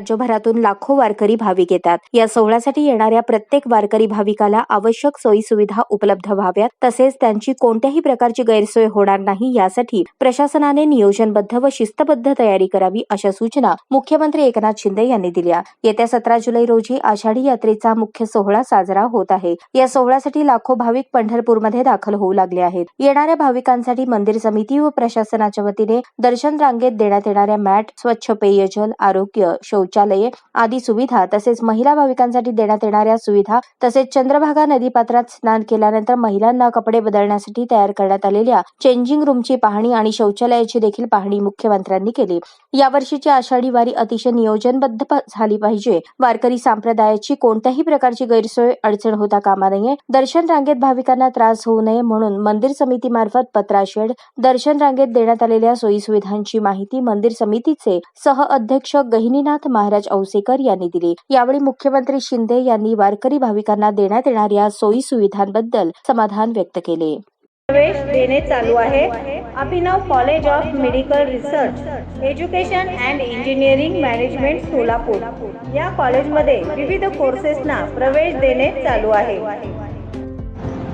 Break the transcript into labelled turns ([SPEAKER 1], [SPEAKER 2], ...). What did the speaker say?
[SPEAKER 1] राज्यभरातून लाखो वारकरी भाविक येतात. या सोहळ्यासाठी येणाऱ्या प्रत्येक वारकरी भाविकाला आवश्यक सोयी सुविधा उपलब्ध व्हाव्यात. तसेच त्यांची कोणत्याही प्रकारची गैरसोय होणार नाही यासाठी प्रशासनाने नियोजनबद्ध व शिस्तबद्ध तयारी करावी अशा सूचना मुख्यमंत्री एकनाथ शिंदे यांनी दिल्या. येत्या सतरा जुलै रोजी आषाढी यात्रेचा मुख्य सोहळा साजरा होत आहे. या सोहळ्यासाठी लाखो भाविक पंढरपूरमध्ये दाखल होऊ लागले आहेत. येणाऱ्या भाविकांसाठी मंदिर समिती व प्रशासनाच्या वतीने दर्शन रांगेत देण्यात येणाऱ्या मॅट स्वच्छ पेयजल आरोग्य शौचालये आदी सुविधा तसेच महिला भाविकांसाठी देण्यात येणाऱ्या सुविधा तसेच चंद्रभागा नदीपात्रात स्नान केल्यानंतर महिलांना कपडे बदलण्यासाठी तयार करण्यात आलेल्या चेंजिंग रूमची पाहणी आणि शौचालयाची देखील पाहणी मुख्यमंत्र्यांनी केली. यावर्षीची आषाढी वारी अतिशय नियोजनबद्ध झाली पाहिजे. वारकरी संप्रदायाची कोणत्याही प्रकारची गैरसोय अडचण होता कामा नये. दर्शन रांगेत भाविकांना त्रास होऊ नये म्हणून मंदिर समितीमार्फत पत्राशेड दर्शन रांगेत देण्यात आलेल्या सोयी सुविधांची माहिती मंदिर समितीचे सह अध्यक्ष गहिनीनाथ महाराज औसेकर यांनी दिली. यावेळी मुख्यमंत्री शिंदे यांनी वारकरी भाविकांना देण्यात येणाऱ्या सोयी सुविधांबद्दल समाधान व्यक्त केले.
[SPEAKER 2] प्रवेश देणे चालू आहे. Abhinav college of medical research education and engineering management Solapur. या कॉलेजमध्ये विविध कोर्सेसना प्रवेश देणे चालू आहे.